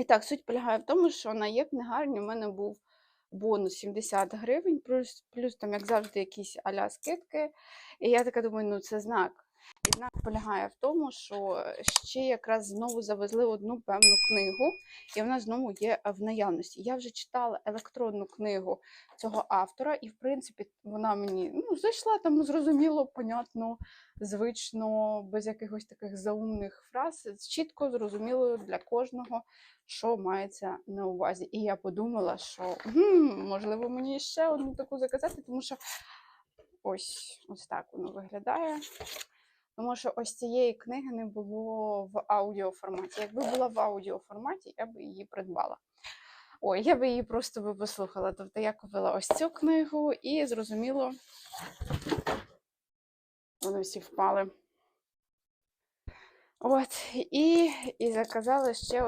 І так, суть полягає в тому, що на є книгарні в мене був бонус 70 гривень, плюс, плюс там, як завжди, якісь аля скидки. І я така думаю, ну це знак. Знак полягає в тому, що ще якраз знову завезли одну певну книгу, і вона знову є в наявності. Я вже читала електронну книгу цього автора, і в принципі вона мені ну, зайшла там зрозуміло, понятно, звично, без якихось таких заумних фраз, чітко зрозуміло для кожного, що мається на увазі. І я подумала, що «Гм, можливо мені ще одну таку заказати, тому що ось, ось так воно виглядає. Тому що ось цієї книги не було в аудіоформаті. Якби була в аудіоформаті, я б її придбала. Ой, я би її просто би послухала. Тобто я купила ось цю книгу і зрозуміло, вони всі впали. От, і, і заказала ще